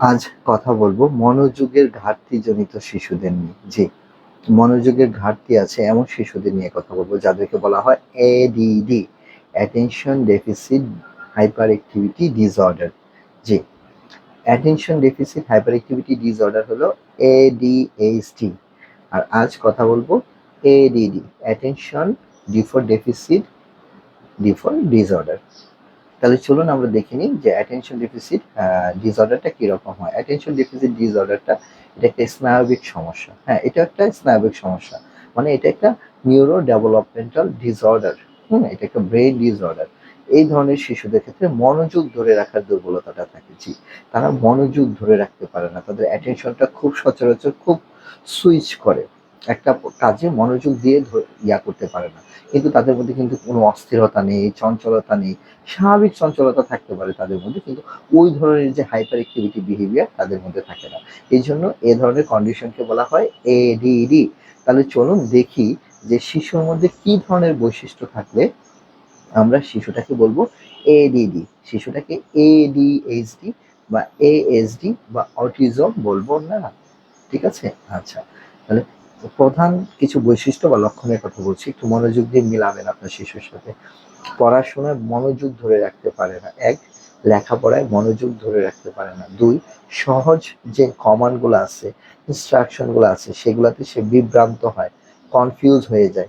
আজ কথা বলব মনোযোগের ঘাটতিজনিত শিশুদের নিয়ে। জি, মনোযোগের ঘাটতি আছে এমন শিশুদের নিয়ে কথা বলব যাদেরকে বলা হয় ADD attention deficit hyperactivity disorder জি attention deficit hyperactivity disorder হলো এডিএইচডি আর আজ কথা বলব এডিডি অ্যাটেনশন ডিফর ডেফিসিট ডিফর ডিসঅর্ডার তাহলে চলুন আমরা দেখে নিই যে অ্যাটেনশন ডেফিসিট ডিসঅর্ডারটা কীরকম হয়। অ্যাটেনশন ডেফিসিট ডিসঅর্ডারটা এটা একটা স্নায়বিক সমস্যা। হ্যাঁ এটা একটা স্নায়বিক সমস্যা। মানে এটা একটা নিউরো ডেভেলপমেন্টাল ডিসঅর্ডার হুম, এটা একটা ব্রেন ডিসঅর্ডার এই ধরনের শিশুদের ক্ষেত্রে মনোযোগ ধরে রাখার দুর্বলতাটা থাকে, জি। তারা মনোযোগ ধরে রাখতে পারে না। তাদের অ্যাটেনশনটা খুব সচরাচর খুব সুইচ করে। একটা কাজে মনোযোগ দিয়ে ইয়া করতে পারে না। কিন্তু তাদের মধ্যে কিন্তু কোনো অস্থিরতা নেই, চঞ্চলতা নেই। স্বাভাবিক চঞ্চলতা থাকতে পারে তাদের মধ্যে, কিন্তু ওই ধরনের যে হাইপার অ্যাক্টিভিটি বিহেভিয়ার তাদের মধ্যে থাকে না। এই জন্য এ ধরনের কন্ডিশনকে বলা হয় এডিডি তাহলে চলুন দেখি যে শিশুর মধ্যে কি ধরনের বৈশিষ্ট্য থাকলে আমরা শিশুটাকে বলব এডিডি শিশুটাকে এডিএইচডি বা এএসডি বা অটিজম বলব না। ঠিক আছে? আচ্ছা। তাহলে প্রধান কিছু বৈশিষ্ট্য বা লক্ষণের কথা বলছি। একটু মনোযোগ দিয়ে মিলাবেন আপনার শিশুর সাথে। পড়াশোনায় মনোযোগ ধরে রাখতে পারে না। এক, লেখাপড়ায় মনোযোগ ধরে রাখতে পারে না। দুই, সহজ যে কমান্ডগুলো আছে ইনস্ট্রাকশনগুলো আছে, সেগুলোতে সে বিভ্রান্ত হয় কনফিউজ হয়ে যায়।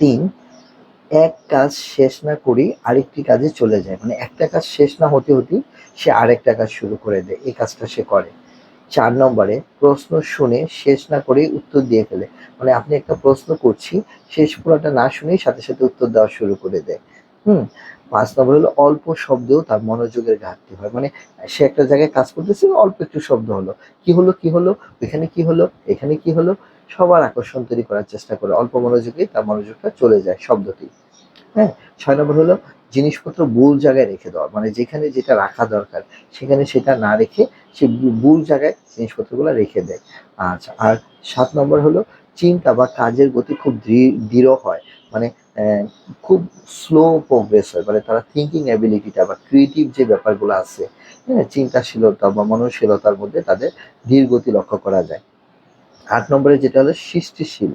তিন, এক কাজ শেষ না করেই আরেকটি কাজে চলে যায়। মানে একটা কাজ শেষ না হতে হতেই সে আরেকটা কাজ শুরু করে দেয়। এই কাজটা সে করে। চার নম্বরে প্রশ্ন শুনে শেষ না করেই উত্তর দিয়ে ফেলে। মানে আপনি একটা প্রশ্ন করছি, শেষ পুরোটা না শুনেই সাথে সাথে উত্তর দেওয়া শুরু করে দেয়। হুম, পাঁচ নম্বর হলো অল্প শব্দেও তার মনোযোগের ঘাটতি হয়। মানে সে একটা জায়গায় কাজ করতেছে, অল্প একটু শব্দ হলো। কি হলো কি হলো? এখানে কি হলো? এখানে কি হলো? সবার আকর্ষণ তৈরি করার চেষ্টা করে অল্প মনোযোগে তার মনোযোগটা চলে যায় শব্দটি। হ্যাঁ ছয় নম্বর হলো জিনিসপত্র ভুল জায়গায় রেখে দেওয়া মানে যেখানে যেটা রাখা দরকার, সেখানে সেটা না রেখে সে ভুল জায়গায় জিনিসপত্রগুলো রেখে দেয়। আচ্ছা আর সাত নম্বর হলো চিন্তা বা কাজের গতি খুব দৃঢ় হয় মানে খুব স্লো প্রোগ্রেস হয় মানে তারা থিঙ্কিং অ্যাবিলিটিটা বা ক্রিয়েটিভ যে ব্যাপারগুলো আছে হ্যাঁ চিন্তাশীলতা বা মননশীলতার মধ্যে তাদের ধীর গতি লক্ষ্য করা যায়। আট নম্বরে যেটা হলো সৃষ্টিশীল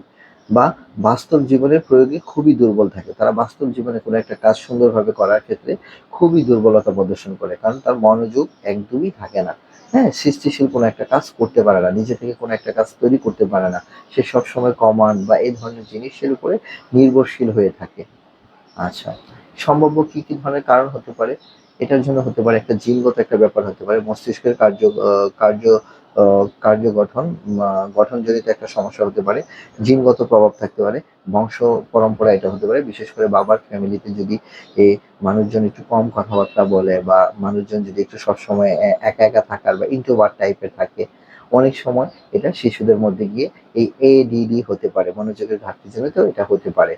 বা বাস্তব জীবনের প্রয়োগে খুবই দুর্বল থাকে। তারা বাস্তব জীবনে কোনো একটা কাজ সুন্দরভাবে করার ক্ষেত্রে খুবই দুর্বলতা প্রদর্শন করে, কারণ তার মনোযোগ একদমই থাকে না। হ্যাঁ সৃষ্টিশীল কোনো একটা কাজ করতে পারে না, নিজে থেকে কোনো একটা কাজ তৈরি করতে পারে না। সে সবসময় কমান্ড বা এই ধরনের জিনিসের উপরে নির্ভরশীল হয়ে থাকে। আচ্ছা সম্ভাব্য কি কি ধরনের কারণ হতে পারে? এটার জন্য হতে পারে একটা জিনগত একটা ব্যাপার হতে পারে, মস্তিষ্কের কার্য কার্য কার্য গঠন আহ, গঠনজনিত একটা সমস্যা হতে পারে জিনগত প্রভাব থাকতে পারে বংশ পরম্পরা এটা হতে পারে বিশেষ করে বাবার ফ্যামিলিতে যদি এ মানুষজন একটু কম কথাবার্তা বলে বা মানুষজন যদি একটু সবসময় একা একা থাকার বা ইন্ট্রোভার্ট টাইপের থাকে অনেক সময় এটা শিশুদের মধ্যে গিয়ে এই এডিডি হতে পারে মনোযোগের ঘাটতি জন্য এটা হতে পারে।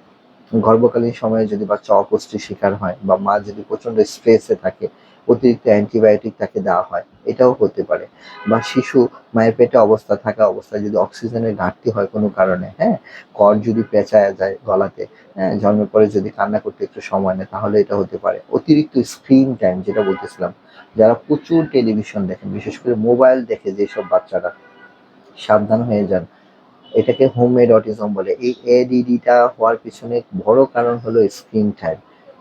গর্ভকালীন সময়ে যদি বাচ্চা অপুষ্টির শিকার হয় বা মা যদি প্রচণ্ড স্ট্রেসে থাকে অতিরিক্ত অ্যান্টিবায়োটিক তাকে দেওয়া হয়। এটাও হতে পারে। বা শিশু, মায়ের পেটে অবস্থা থাকা অবস্থায় যদি অক্সিজেনের ঘাটতি হয় কোনো কারণে হ্যাঁ কর যদি পেঁচায়া যায় গলাতে হ্যাঁ জন্মের পরে যদি কান্না করতে একটু সময় নেয়, তাহলে এটা হতে পারে। অতিরিক্ত স্ক্রিন টাইম যেটা বলতেছিলাম, যারা প্রচুর টেলিভিশন দেখেন, বিশেষ করে মোবাইল দেখে যেসব বাচ্চারা, সাবধান হয়ে যান। এটাকে হোমমেড অটিজম বলে। এই এডিডিটা হওয়ার পিছনে বড় কারণ হলো screen time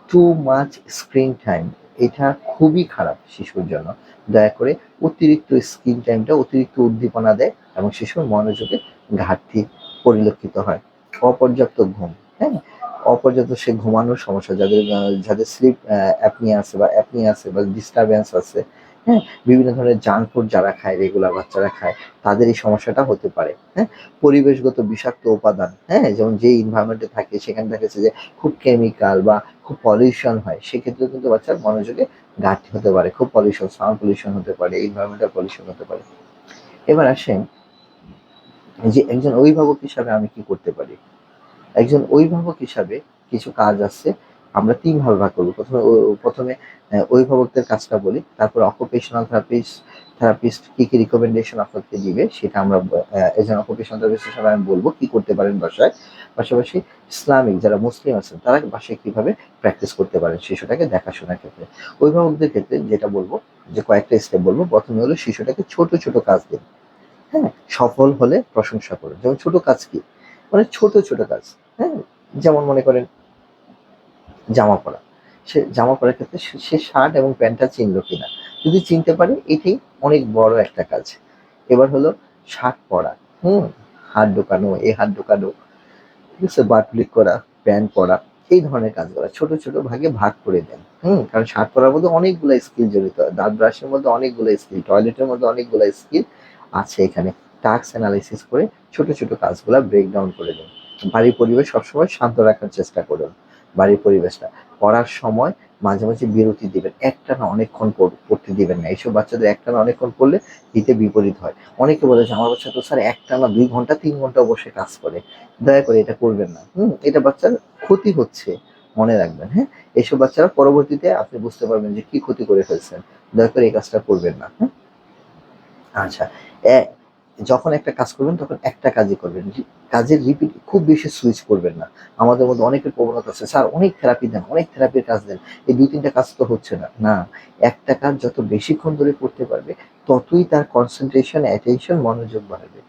too much screen time এটা খুবই খারাপ শিশুর জন্য। দয়া করে অতিরিক্ত স্ক্রিন টাইমটা অতিরিক্ত উদ্দীপনা দেয় এবং শিশুর মনোযোগে ঘাটতি পরিলক্ষিত হয়। অপর্যাপ্ত ঘুম হ্যাঁ? অপর্যাপ্ত সে ঘুমানোর সমস্যা, যাদের যাদের স্লিপ অ্যাপনিয়া আছে বা অ্যাপনিয়া আছে বা ডিস্টারবেন্স আছে হ্যাঁ? বিভিন্ন ধরনের জাঙ্ক ফুড যারা খায় রেগুলার বাচ্চারা খায়, তাদের এই সমস্যাটা হতে পারে হ্যাঁ? পরিবেশগত বিষাক্ত উপাদান হ্যাঁ? যেমন যে ইনভায়রনমেন্টে থাকে, সেখানে দেখা যাচ্ছে যে খুব কেমিক্যাল বা খুব পলিউশন হয় সেক্ষেত্রে কিন্তু বাচ্চার মনোযোগে ঘাটতি হতে পারে, খুব পলিউশন সাউন্ড পলিউশন হতে পারে ইনভায়রনমেন্টাল পলিউশন হতে পারে। এবার আসেন যে একজন অভিভাবক হিসাবে আমি কি করতে পারি? একজন অভিভাবক হিসাবে কিছু কাজ আছে, আমরা তিন ভাবে ভাগ করব। প্রথমে প্রথমে অভিভাবকদের কাজটা বলি, তারপর অকুপেশনাল থেরাপিস্ট থেরাপিস্ট কি কি রিকমেন্ডেশন আপনাকে দিবে, সেটা আমরা এজ এন অকুপেশন থেরাপিস্ট হিসাবে আমি বলব কি করতে পারেন বাসায়। পাশাপাশি ইসলামিক যারা মুসলিম আছেন, তারা বাসায় কীভাবে প্র্যাকটিস করতে পারেন শিশুটাকে দেখাশোনার ক্ষেত্রে। অভিভাবকদের ক্ষেত্রে যেটা বলব, যে কয়েকটা স্টেপ বলব। প্রথমে হলো শিশুটাকে ছোট ছোট কাজ দিন। হ্যাঁ সফল হলে প্রশংসা করুন। যেমন ছোট কাজ কি? মানে ছোট ছোট কাজ। হ্যাঁ যেমন মনে করেন জামা পরা। সে জামা পরার ক্ষেত্রে সে শার্ট এবং প্যান্টটা চিনলো কিনা? যদি চিনতে পারে, এটাই অনেক বড় একটা কাজ। এবার হলো শার্ট পরা। হুম, হাত ঢোকানো এই হাত ঢোকানো, ঠিক আছে বাটলিক করা, প্যান্ট পরা, এই ধরনের কাজগুলো ছোট ছোট ভাগে ভাগ করে দেন। হুম, কারণ শার্ট পরার মধ্যে অনেকগুলো স্কিল জড়িত। দাঁত ব্রাশের মধ্যে অনেকগুলো স্কিল, টয়লেটের মধ্যে অনেকগুলো স্কিল আছে এখানে। টাস্ক অ্যানালাইসিস করে ছোট ছোট কাজগুলো ব্রেক ডাউন করে দিন। বাড়ির পরিবেশ সবসময় শান্ত রাখার চেষ্টা করুন। বাড়ির পরিবেশটা। পড়ার সময় মাঝে মাঝে বিরতি দিবেন একটা না অনেকক্ষণ পড়- পড়তে দিবেন না। এইসব বাচ্চাদের একটা না অনেকক্ষণ পড়লে হিতে বিপরীত হয়। অনেকে বলেছে আমার বাচ্চা তো স্যার একটা না দুই ঘণ্টা, তিন ঘণ্টা বসে কাজ করে। দয়া করে এটা করবেন না। হুম, এটা বাচ্চার ক্ষতি হচ্ছে, মনে রাখবেন হ্যাঁ? এইসব বাচ্চারা পরবর্তীতে আপনি বুঝতে পারবেন যে কি ক্ষতি করে ফেলছেন। দয়া করে এই কাজটা করবেন না হ্যাঁ আচ্ছা যখন একটা কাজ করবেন, তখন একটা কাজই করবেন। কাজের রিপিট খুব বেশি সুইচ করবেন না। আমাদের মধ্যে অনেকের প্রবণতা আছে, স্যার, অনেক থেরাপি দেন, অনেক থেরাপির কাজ দেন। এই দুই, তিনটা কাজ তো হচ্ছে না। না, একটা কাজ যত বেশিক্ষণ ধরে করতে পারবে, ততই তার কনসেন্ট্রেশন অ্যাটেনশন মনোযোগ বাড়বে।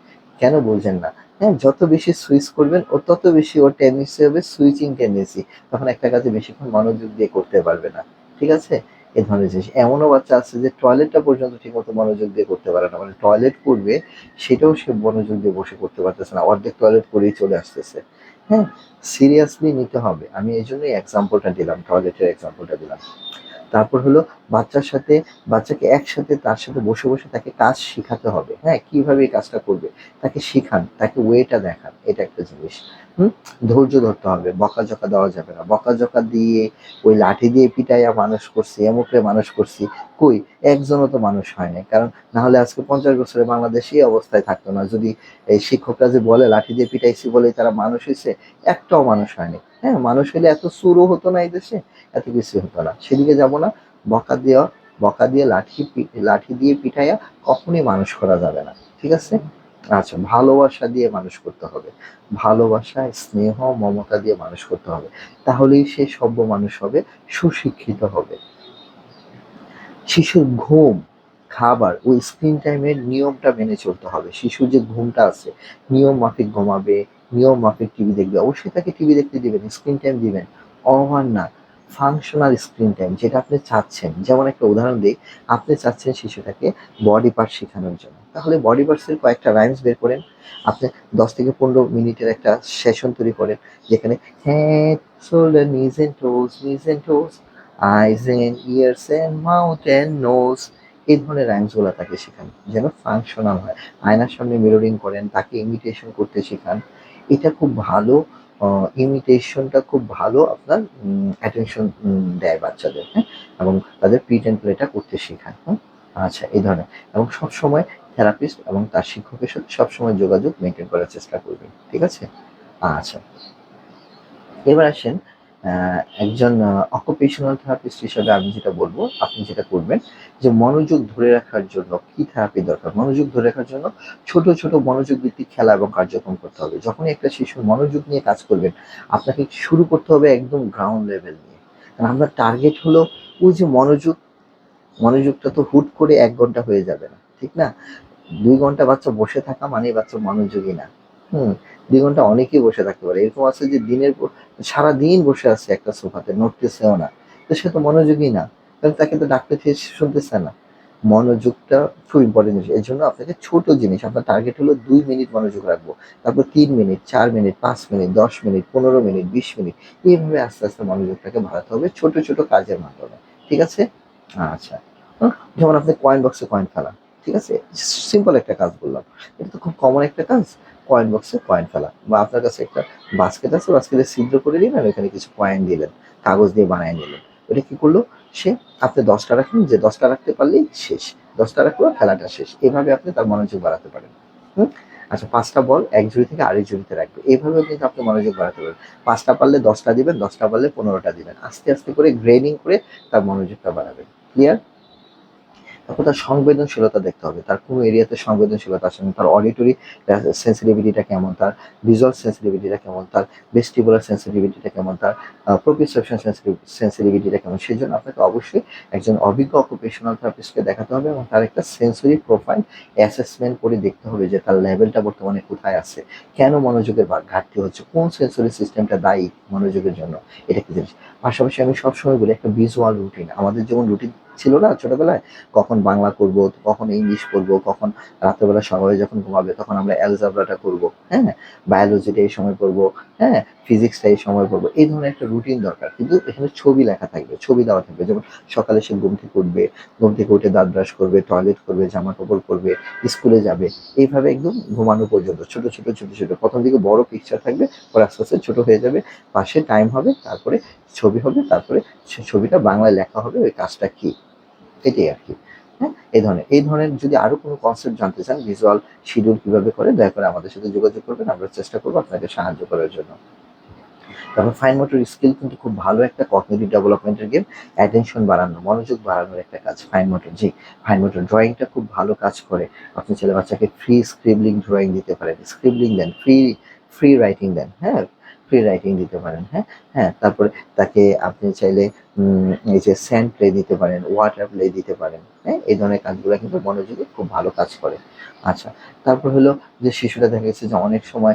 কেন বলছেন না? হ্যাঁ যত বেশি সুইচ করবেন ও তত বেশি ওর টেন্ডেন্সি হবে সুইচিং টেন্ডেন্সি তখন একটা কাজে বেশিক্ষণ মনোযোগ দিয়ে করতে পারবে না। ঠিক আছে? এ ধরনের জিনিস। এমনও বাচ্চা আছে যে টয়লেটটা পর্যন্ত ঠিকমতো মনোযোগ দিয়ে করতে পারে না। মানে টয়লেট করবে সেটাও সে মনোযোগ দিয়ে বসে করতে পারতেছে না। অর্ধেক টয়লেট করেই চলে আসতেছে। হ্যাঁ সিরিয়াসলি নিতে হবে। আমি এই জন্যই এক্সাম্পলটা দিলাম টয়লেটের এক্সাম্পলটা দিলাম। তারপর হলো বাচ্চার সাথে, বাচ্চাকে একসাথে তার সাথে বসে বসে তাকে কাজ শেখাতে হবে। হ্যাঁ কীভাবে এই কাজটা করবে? তাকে শিখান, তাকে ওয়েটা দেখান, এটা একটা জিনিস। হুম? ধৈর্য ধরতে হবে, বকাঝকা দেওয়া যাবে না। বকাঝকা দিয়ে ওই লাঠি দিয়ে পিটাইয়া মানুষ করছি এমুকরে মানুষ করছি, কই? একজনও তো মানুষ হয় না কারণ না হলে আজকে পঞ্চাশ বছরে বাংলাদেশ এই অবস্থায় থাকতো না। যদি এই শিক্ষকরা যে বলে, লাঠি দিয়ে পিটাইছি বলে তারা মানুষ হয়েছে একটাও মানুষ হয়নি হ্যাঁ মানুষ হলে এত সুরও হতো না এই দেশে, এত কিছু হতো না। সেদিকে যাব না, বকা দেওয়া, বকা দিয়ে লাঠি লাঠি দিয়ে পিঠাইয়া কখনোই মানুষ করা যাবে না, ঠিক আছে? আচ্ছা ভালোবাসা দিয়ে মানুষ করতে হবে। ভালোবাসা, স্নেহ, মমতা দিয়ে মানুষ করতে হবে। তাহলেই সে সভ্য মানুষ হবে, সুশিক্ষিত হবে। শিশুর ঘুম, খাবার ওই স্ক্রিন টাইমের নিয়মটা মেনে চলতে হবে। শিশুর যে ঘুমটা আছে, নিয়ম মাফিক ঘুমাবে নিয়ম মাফিক টিভি দেখবে। অবশ্যই তাকে টিভি দেখতে দিবেন স্ক্রিন টাইম দিবেন। ওভার না ফাংশনাল স্ক্রিন টাইম যেটা আপনি চাচ্ছেন। যেমন একটা উদাহরণ দিই, আপনি চাচ্ছেন শিশুটাকে বডি পার্ট শেখানোর জন্য। তাহলে বডি পার্টসের কয়েকটা রাইমস বের করেন। আপনি দশ থেকে পনেরো মিনিটের একটা সেশন তৈরি করেন, যেখানে head shoulder knees and toes knees and toes eyes and ears and mouth and nose এই ধরনের রাইমসগুলো তাকে শেখান। যেন ফাংশনাল হয়। আয়নার সামনে মিররিং করেন, তাকে ইমিটেশন করতে শেখান। এটা খুব ভালো ইমিটেশনটা খুব ভালো আপনার অ্যাটেনশন দেয় বাচ্চাদের হ্যাঁ? এবং তাদের প্রিটেন্ট প্লেটা করতে শেখায় হ্যাঁ আচ্ছা এই ধরনের। এবং সবসময় থেরাপিস্ট এবং তার শিক্ষকের সাথে সবসময় যোগাযোগ মেনটেন করার চেষ্টা করবেন, ঠিক আছে? আচ্ছা। এবার আসেন একজন অকুপেশনাল থেরাপিস্ট হিসেবে আমি যেটা বলব, আপনি যেটা করবেন, যে মনোযোগ ধরে রাখার জন্য কি থেরাপি দরকার? মনোযোগ ধরে রাখার জন্য ছোট ছোট মনোযোগ ভিত্তিক খেলা এবং কার্যক্রম করতে হবে। যখনই একটা শিশুর মনোযোগ নিয়ে কাজ করবেন, আপনাকে শুরু করতে হবে একদম গ্রাউন্ড লেভেল নিয়ে। কারণ আপনার টার্গেট হলো ওই যে মনোযোগ, মনোযোগটা তো হুট করে এক ঘণ্টা হয়ে যাবে না, ঠিক না? দুই ঘণ্টা বাচ্চা বসে থাকা মানে বাচ্চা মনোযোগী না। হুম দুই ঘণ্টা অনেকেই বসে থাকতে পারে। এরকম আছে যে দিনের সারা দিন বসে আছে একটা সোফাতে নড়তেছেও না। তো সে তো মনোযোগী না। কারণ তাকে তো ডাক্তার থেকে শুনতেছে না। মনোযোগটা খুব ইম্পর্টেন্ট জিনিস। এর জন্য আপনাকে ছোট জিনিস, আপনার টার্গেট হলো দুই মিনিট মনোযোগ রাখব। তারপর তিন মিনিট, চার মিনিট, পাঁচ মিনিট, দশ মিনিট, পনেরো মিনিট, বিশ মিনিট, এইভাবে আস্তে আস্তে মনোযোগটাকে বাড়াতে হবে ছোট ছোট কাজের মাধ্যমে। ঠিক আছে? আচ্ছা। যেমন আপনি কয়েন বক্সে কয়েন ফেলা ঠিক আছে? সিম্পল একটা কাজ বললাম। এটা তো খুব কমন একটা কাজ কয়েন বক্সে কয়েন ফেলা। বা আপনার কাছে একটা বাস্কেট আছে বাস্কেটে ছিদ্র করে দিলেন ওখানে কিছু কয়েন দিলেন, কাগজ দিয়ে বানিয়ে নিলেন। ওটা কি করল? সে আপনি দশটা রাখলেন, যে দশটা রাখতে পারলেই শেষ। দশটা রাখল খেলাটা শেষ। এভাবে আপনি তার মনোযোগ বাড়াতে পারেন। হুম? আচ্ছা পাঁচটা বল এক জুড়ি থেকে আরেক জুড়িতে রাখবে। এইভাবেও কিন্তু আপনি মনোযোগ বাড়াতে পারেন। পাঁচটা পারলে দশটা দিবেন, দশটা পারলে পনেরোটা দিবেন। আস্তে আস্তে করে গ্রেডিং করে তার মনোযোগটা বাড়াবেন। ক্লিয়ার তারপর তার সংবেদনশীলতা দেখতে হবে। তার কোন এরিয়াতে সংবেদনশীলতা আছে তার অডিটরি সেন্সিটিভিটিটা কেমন? তার ভিজুয়াল সেন্সিটিভিটিটা কেমন? তার ভেস্টিবুলার সেন্সিটিভিটিটা কেমন? তার প্রোপিসেপশন সেন্সিটিভিটিটা কেমন? সেই জন্য আপনাকে অবশ্যই একজন অভিজ্ঞ অকুপেশনাল থেরাপিস্টকে দেখাতে হবে এবং তার একটা সেন্সরি প্রোফাইল অ্যাসেসমেন্ট করে দেখতে হবে যে তার লেভেলটা বর্তমানে কোথায় আছে। কেন মনোযোগের ঘাটতি হচ্ছে? কোন সেন্সরি সিস্টেমটা দায়ী মনোযোগের জন্য? এটা কি জিনিস? পাশাপাশি আমি সবসময় বলি, একটা ভিজুয়াল রুটিন আমাদের যেমন রুটিন ছিল না ছোটবেলায়? কখন বাংলা করব, কখন ইংলিশ করব কখন রাত্রেবেলা সবাই যখন ঘুমাবে, তখন আমরা অ্যালজাবরাটা করব হ্যাঁ? বায়োলজিটা এই সময় করব হ্যাঁ? ফিজিক্সটা এই সময় পড়ব, এই ধরনের একটা রুটিন দরকার। কিন্তু এখানে ছবি লেখা থাকবে, ছবি দেওয়া থাকবে। যেমন সকালে সে ঘুম থেকে উঠবে, ঘুম থেকে উঠে দাঁত ব্রাশ করবে টয়লেট করবে জামা কাপড় করবে স্কুলে যাবে, এইভাবে একদম ঘুমানো পর্যন্ত, ছোট ছোট ছোট ছোট। প্রথম দিকে বড় পিকচার থাকবে, পরে আস্তে আস্তে ছোট হয়ে যাবে, পাশে টাইম হবে, তারপরে ছবি হবে, তারপরে ছবিটা বাংলায় লেখা হবে, ওই কাজটা কি? এটাই আর কি। হ্যাঁ? এই ধরনের এই ধরনের যদি আরও কোনো কনসেপ্ট জানতে চান ভিজুয়াল শিডিউল কীভাবে করে, দয়া করে আমাদের সাথে যোগাযোগ করবেন, আমরা চেষ্টা করব আপনাকে সাহায্য করার জন্য। তারপর ফাইন মোটর স্কিল কিন্তু খুব ভালো একটা কগনিটিভ ডেভেলপমেন্টের গেম অ্যাটেনশন বাড়ানো, মনোযোগ বাড়ানোর একটা কাজ ফাইন মোটর জি ফাইন মোটর ড্রয়িংটা খুব ভালো কাজ করে। আপনি ছেলে বাচ্চাকে ফ্রি স্ক্রিবলিং ড্রয়িং দিতে পারেন স্ক্রিবলিং দেন ফ্রি ফ্রি রাইটিং দেন হ্যাঁ? ফ্রি রাইটিং দিতে পারেন হ্যাঁ? হ্যাঁ তারপরে তাকে আপনি চাইলে এই যে স্যান্ড প্লে দিতে পারেন ওয়াটার প্লে দিতে পারেন। হ্যাঁ এই ধরনের কাজগুলো কিন্তু মনোযোগে খুব ভালো কাজ করে। আচ্ছা তারপর হলো যে শিশুরা দেখা গেছে যে অনেক সময়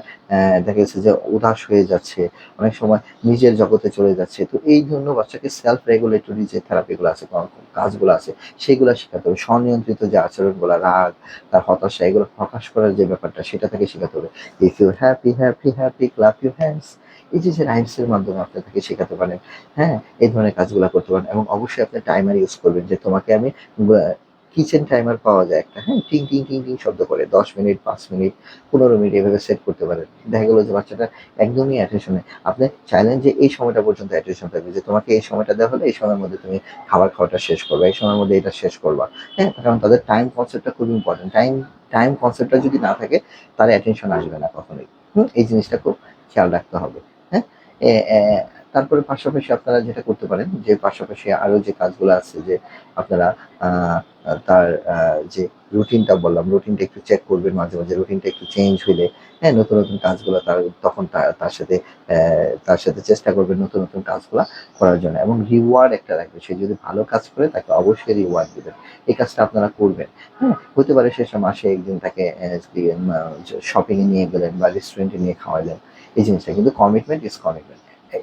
দেখা গেছে যে উদাস হয়ে যাচ্ছে, অনেক সময় নিজের জগতে চলে যাচ্ছে। তো এই জন্য বাচ্চাকে সেলফ রেগুলেটরি যে থেরাপিগুলো আছে কাজগুলো আছে, সেগুলো শেখাতে হবে। স্বনিয়ন্ত্রিত যে আচরণগুলো, রাগ, তার হতাশা, এগুলো প্রকাশ করার যে ব্যাপারটা, সেটা থেকে শেখাতে হবে। If you happy happy happy clap you hands এই যে মাধ্যমে আপনি তাকে শেখাতে পারেন হ্যাঁ এই ধরনের কাজগুলো করতে পারেন এবং অবশ্যই আপনি টাইমার ইউজ করবেন যে তোমাকে আমি কিচেন টাইমার পাওয়া যায় একটা হ্যাঁ টিং টিং টিং টিং শব্দ করে, দশ মিনিট, পাঁচ মিনিট, পনেরো মিনিট এভাবে সেট করতে পারেন। দেখা গেলো যে বাচ্চাটা একদমই অ্যাটেনশনে আপনি চাইলেন যে এই সময়টা পর্যন্ত অ্যাটেনশন থাকবে যে তোমাকে এই সময়টা দেওয়া হলে এই সময়ের মধ্যে তুমি খাবার খাওয়াটা শেষ করবে, এই সময়ের মধ্যে এটা শেষ করবা হ্যাঁ কারণ তাদের টাইম কনসেপ্টটা খুব ইম্পর্টেন্ট টাইম টাইম কনসেপ্টটা যদি না থাকে তার অ্যাটেনশন আসবে না কখনোই। হুম, এই জিনিসটা খুব খেয়াল রাখতে হবে। হ্যাঁ? তারপরে পাশাপাশি আপনারা যেটা করতে পারেন, যে পাশাপাশি আরও যে কাজগুলো আছে, যে আপনারা তার যে রুটিনটা বললাম, রুটিনটা একটু চেক করবেন মাঝে মাঝে, রুটিনটা একটু চেঞ্জ হইলে হ্যাঁ নতুন নতুন কাজগুলো তার, তখন তার- তার সাথে তার সাথে চেষ্টা করবেন নতুন নতুন কাজগুলো করার জন্য। এবং রিওয়ার্ড একটা রাখবে সে যদি ভালো কাজ করে, তাকে অবশ্যই রিওয়ার্ড দেবেন। এই কাজটা আপনারা করবেন হ্যাঁ? হতে পারে শেষে মাসে একদিন তাকে শপিংয়ে নিয়ে গেলেন বা রেস্টুরেন্টে নিয়ে খাওয়ালেন এই জিনিসটা। কিন্তু কমিটমেন্ট ইজ কমিটমেন্ট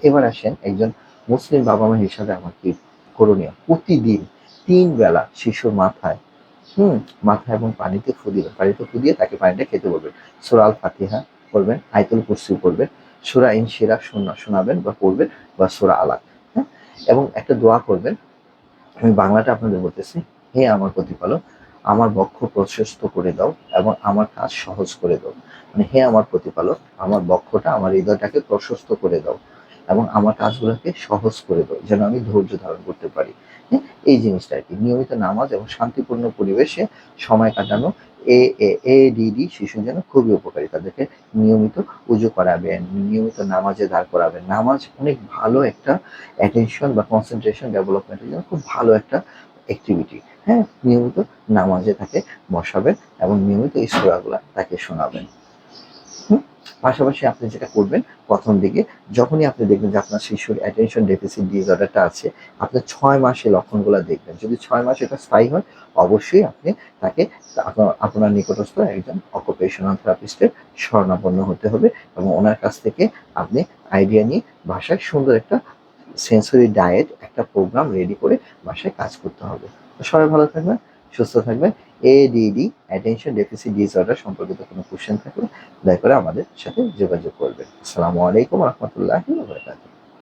এবার আসেন একজন মুসলিম বাবা মা হিসাবে আমার কি করণীয়। প্রতিদিন তিন বেলা শিশুর মাথায়, হুম, মাথা এবং পানিতে ফু পানিতে ফু দিয়ে তাকে পানিটা খেতে বলবেন। সুরাল ফাতিহা করবেন আইতুল কুরসি করবেন সুরা ইন শিরা শোনা, শোনাবেন বা পড়বেন বা সুরা আলাক হ্যাঁ? এবং একটা দোয়া করবেন। আমি বাংলাটা আপনাদের বলতেছি, হে আমার প্রতিপালক, আমার বক্ষ প্রশস্ত করে দাও এবং আমার কাজ সহজ করে দাও। মানে হে আমার প্রতিপালক, আমার বক্ষটা, আমার হৃদয়টাকে প্রশস্ত করে দাও এবং আমার কাজগুলোকে সহজ করে দাও, যেন আমি ধৈর্য ধারণ করতে পারি। হ্যাঁ এই জিনিসটা আর কি। নিয়মিত নামাজ এবং শান্তিপূর্ণ পরিবেশে সময় কাটানো, এ এ এ, ডি শিশু যেন খুবই উপকারী। তাদেরকে নিয়মিত উজু করাবেন, নিয়মিত নামাজে দাঁড় করাবেন। নামাজ অনেক ভালো একটা অ্যাটেনশন বা কনসেন্ট্রেশন ডেভেলপমেন্টের জন্য খুব ভালো একটা অ্যাক্টিভিটি হ্যাঁ নিয়মিত নামাজে তাকে বসাবেন এবং নিয়মিত এই সুরাগুলা তাকে শোনাবেন? পাশাপাশি আপনি যেটা করবেন, প্রথম দিকে যখনই আপনি দেখবেন যে আপনার শিশুর অ্যাটেনশন ডেফিসিট ডিসঅর্ডারটা আছে, আপনি ছয় মাসে লক্ষণগুলো দেখবেন। যদি ছয় মাস এটা স্থায়ী হয়, অবশ্যই আপনি তাকে আপনার আপনার নিকটস্থ একজন অকুপেশনাল থেরাপিস্টের শরণাপন্ন হতে হবে এবং ওনার কাছ থেকে আপনি আইডিয়া নিয়ে বাসায় সুন্দর একটা সেন্সরি ডায়েট একটা প্রোগ্রাম রেডি করে বাসায় কাজ করতে হবে। সবাই ভালো থাকবেন। সুস্থ থাকবেন এডিডি অ্যাটেনশন ডেফিসিট ডিসঅর্ডার সম্পর্কিত কোনো কোশ্চেন থাকলে দয়া করে আমাদের সাথে যোগাযোগ করবেন। আসসালামু আলাইকুম রহমতুল্লাহি